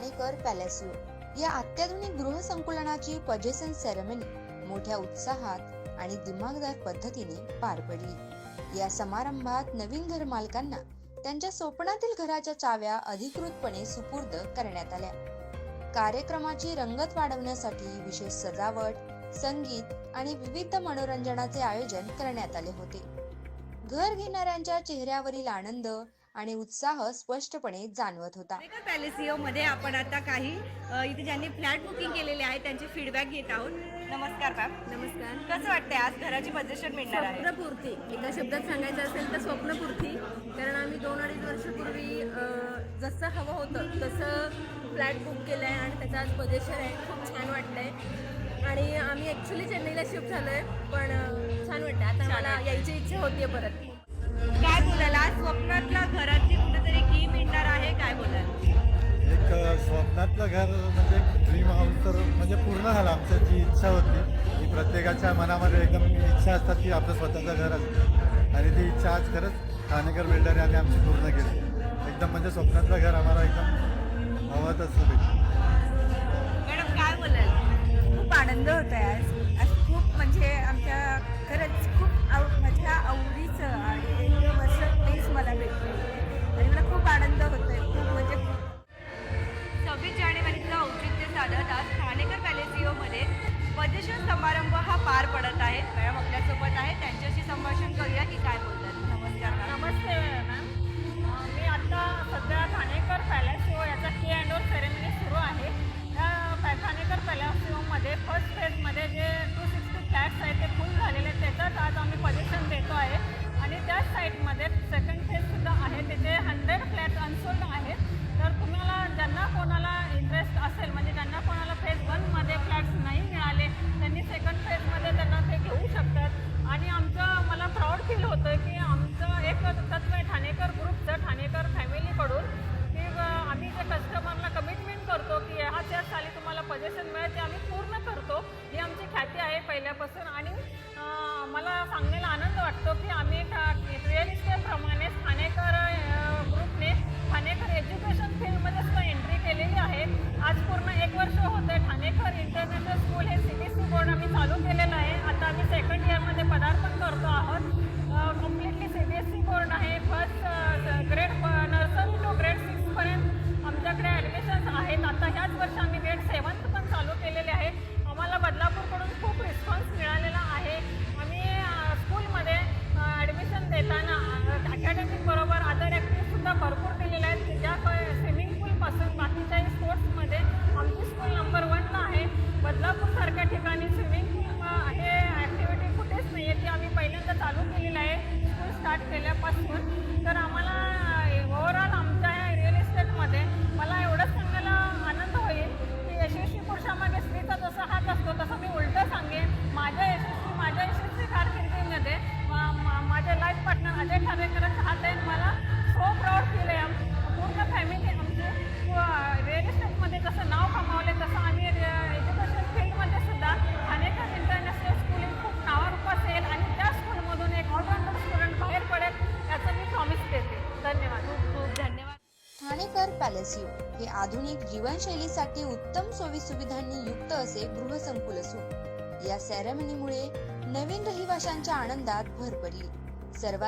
राणेकर पॅलेसिओ या अत्याधुनिक गृहसंकुलनाची possession ceremony मोठ्या उत्साहात आणि दिमागदार पद्धतीने पार पडली. या समारंभात नवीन घर मालकांना त्यांच्या स्वप्नातील घराच्या चाव्या अधिकृतपणे सुपूर्द करण्यात आल्या. कार्यक्रमाची रंगत वाढवण्यासाठी विशेष सजावट संगीत आणि विविध मनोरंजनाचे आयोजन करण्यात आले होते. घर घेणाऱ्यांच्या चेहऱ्यावरील आनंद आणि उत्साह स्पष्टपणे जाणवत होता. पॅलेसिओ मध्ये आपण आता काही इथे ज्यांनी फ्लॅट बुकिंग केलेले आहे त्यांचे फीडबॅक घेत आहोत. नमस्कार मॅम नमस्कार. कसं वाटतंय आज घराची पोझिशन मिळणार आहे? स्वप्नपूर्ती. एका शब्दात सांगायचं असेल तर स्वप्नपूर्ती. कारण आम्ही दोन अडीच वर्षापूर्वी जसं हवं होतं तसं फ्लॅट बुक केलं आहे आणि त्याचं आज पोझिशन आहे. खूप छान वाटतंय आणि आम्ही ॲक्च्युली चेन्नईला शिफ्ट झालो आहे पण छान वाटतं आता मला यायची इच्छा होती परत. काय बोलाल आज स्वप्नातल्या घराची कुठेतरी की मिळणार आहे? काय बोलाल? एक स्वप्नातलं घर म्हणजे ड्रीम हाऊस तर म्हणजे पूर्ण झालं. आमचं जी इच्छा होती की प्रत्येकाच्या मनामध्ये एकदम इच्छा असतात की आपलं स्वतःचं घर असतं आणि ती इच्छा आज खरंच ठाणेकर बिल्डर यांनी आमची पूर्ण केली. एकदम म्हणजे स्वप्नातलं घर आम्हाला एकदम हवं तसं भेटलं मॅडम काय बोलाल? खूप आनंद होत आहे आज. पार पडत आहे मॅडम आपल्यासोबत आहे. त्यांच्याशी संभाषण करूया की काय पहिल्यापासून आणि मला सांगण्याला आनंद वाटतो की आम्ही रिअल इस्टेटप्रमाणेच ठाणेकर ठिकाणी स्विमिंग पूल हे ॲक्टिव्हिटी कुठेच नाही आहे ती आम्ही पहिल्यांदा चालू केलेलं आहे. स्कूल स्टार्ट केल्यापासून. तर ठाणेकर यू हे आधुनिक जीवनशैलीसाठी उत्तम सोयी सुविधांनी युक्त असे गृहसंकुल असून या सेरेमनीमुळे नवीन रहिवाशांच्या आनंदात भर पडली. सर्व